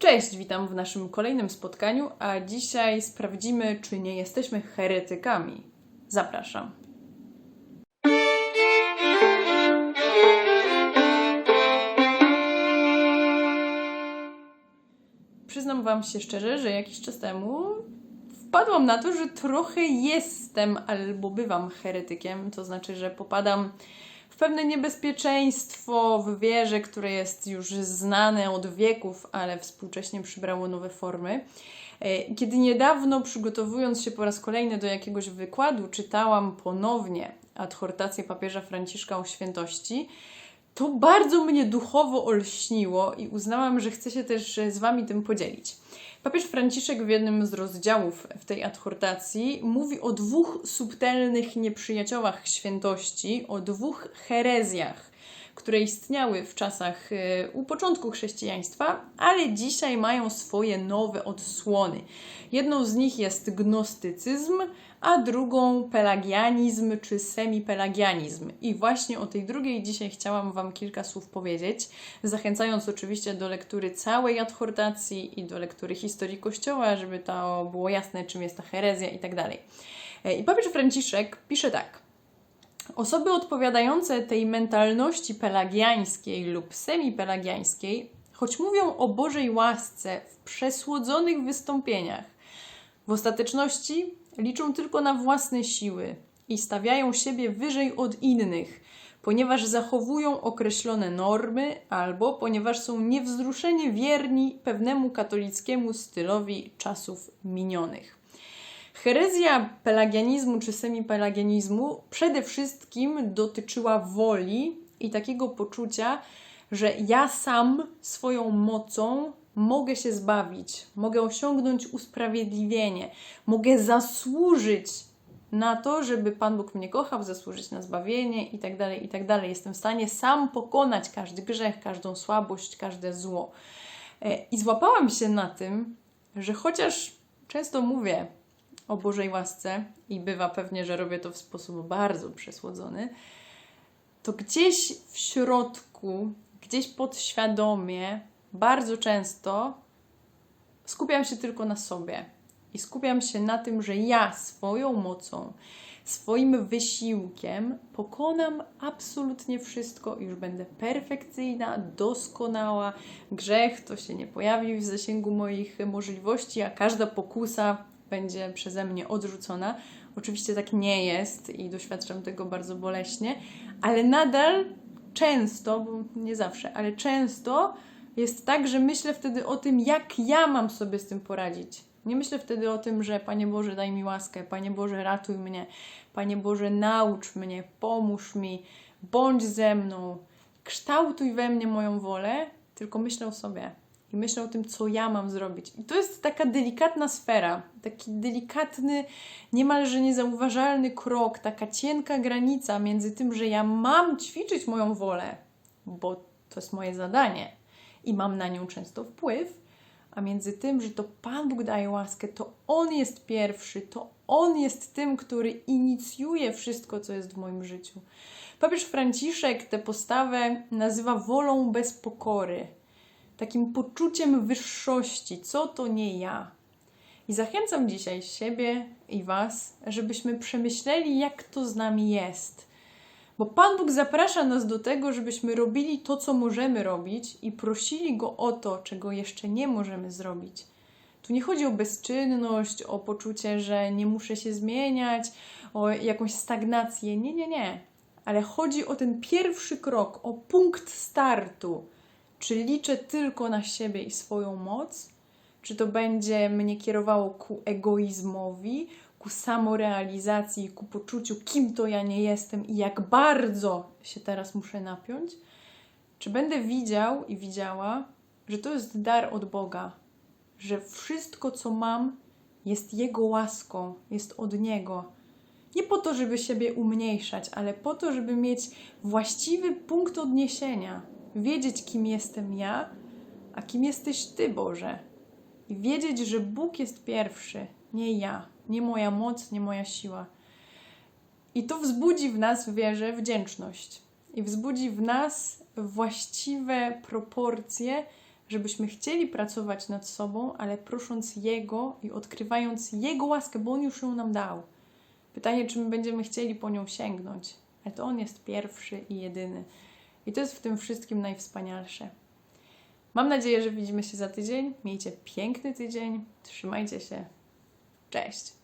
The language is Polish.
Cześć, witam w naszym kolejnym spotkaniu, a dzisiaj sprawdzimy, czy nie jesteśmy heretykami. Zapraszam. Przyznam Wam się szczerze, że jakiś czas temu wpadłam na to, że trochę jestem albo bywam heretykiem, to znaczy, że popadam pewne niebezpieczeństwo w wierze, które jest już znane od wieków, ale współcześnie przybrało nowe formy. E, Kiedy niedawno, przygotowując się po raz kolejny do jakiegoś wykładu, czytałam ponownie adhortację papieża Franciszka o świętości, to bardzo mnie duchowo olśniło i uznałam, że chcę się też z Wami tym podzielić. Papież Franciszek w jednym z rozdziałów w tej adhortacji mówi o dwóch subtelnych nieprzyjaciołach świętości, o dwóch herezjach, które istniały w czasach e, u początku chrześcijaństwa, ale dzisiaj mają swoje nowe odsłony. Jedną z nich jest gnostycyzm, a drugą pelagianizm czy semipelagianizm. I właśnie o tej drugiej dzisiaj chciałam Wam kilka słów powiedzieć, zachęcając oczywiście do lektury całej adhortacji i do lektury historii Kościoła, żeby to było jasne, czym jest ta herezja i tak dalej. E, I papież Franciszek pisze tak. Osoby odpowiadające tej mentalności pelagiańskiej lub semipelagiańskiej, choć mówią o Bożej łasce w przesłodzonych wystąpieniach, w ostateczności liczą tylko na własne siły i stawiają siebie wyżej od innych, ponieważ zachowują określone normy albo ponieważ są niewzruszenie wierni pewnemu katolickiemu stylowi czasów minionych. Herezja pelagianizmu czy semipelagianizmu przede wszystkim dotyczyła woli i takiego poczucia, że ja sam swoją mocą mogę się zbawić, mogę osiągnąć usprawiedliwienie, mogę zasłużyć na to, żeby Pan Bóg mnie kochał, zasłużyć na zbawienie i tak dalej, i tak. Jestem w stanie sam pokonać każdy grzech, każdą słabość, każde zło. E, I złapałam się na tym, że chociaż często mówię o Bożej łasce i bywa pewnie, że robię to w sposób bardzo przesłodzony, to gdzieś w środku, gdzieś podświadomie, bardzo często skupiam się tylko na sobie i skupiam się na tym, że ja swoją mocą, swoim wysiłkiem pokonam absolutnie wszystko już będę perfekcyjna, doskonała. Grzech to się nie pojawi w zasięgu moich możliwości, a każda pokusa będzie przeze mnie odrzucona. Oczywiście tak nie jest i doświadczam tego bardzo boleśnie, ale nadal często, bo nie zawsze, ale często jest tak, że myślę wtedy o tym, jak ja mam sobie z tym poradzić. Nie myślę wtedy o tym, że Panie Boże, daj mi łaskę, Panie Boże, ratuj mnie, Panie Boże, naucz mnie, pomóż mi, bądź ze mną, kształtuj we mnie moją wolę, tylko myślę o sobie i myślę o tym, co ja mam zrobić. I to jest taka delikatna sfera, taki delikatny, niemalże niezauważalny krok, taka cienka granica między tym, że ja mam ćwiczyć moją wolę, bo to jest moje zadanie i mam na nią często wpływ, a między tym, że to Pan Bóg daje łaskę, to On jest pierwszy, to On jest tym, który inicjuje wszystko, co jest w moim życiu. Papież Franciszek tę postawę nazywa wolą bez pokory, takim poczuciem wyższości, co to nie ja. I zachęcam dzisiaj siebie i Was, żebyśmy przemyśleli, jak to z nami jest. Bo Pan Bóg zaprasza nas do tego, żebyśmy robili to, co możemy robić i prosili Go o to, czego jeszcze nie możemy zrobić. Tu nie chodzi o bezczynność, o poczucie, że nie muszę się zmieniać, o jakąś stagnację. Nie, nie, nie. Ale chodzi o ten pierwszy krok, o punkt startu. Czy liczę tylko na siebie i swoją moc? Czy to będzie mnie kierowało ku egoizmowi, ku samorealizacji, ku poczuciu, kim to ja nie jestem i jak bardzo się teraz muszę napiąć? Czy będę widział i widziała, że to jest dar od Boga, że wszystko, co mam, jest Jego łaską, jest od Niego. Nie po to, żeby siebie umniejszać, ale po to, żeby mieć właściwy punkt odniesienia, wiedzieć, kim jestem ja, a kim jesteś Ty, Boże. I wiedzieć, że Bóg jest pierwszy, nie ja, nie moja moc, nie moja siła. I to wzbudzi w nas w wierze wdzięczność i wzbudzi w nas właściwe proporcje żebyśmy chcieli pracować nad sobą, ale prosząc Jego i odkrywając Jego łaskę, bo On już ją nam dał. Pytanie, czy my będziemy chcieli po nią sięgnąć, ale to On jest pierwszy i jedyny. I to jest w tym wszystkim najwspanialsze. Mam nadzieję, że widzimy się za tydzień. Miejcie piękny tydzień. Trzymajcie się. Cześć.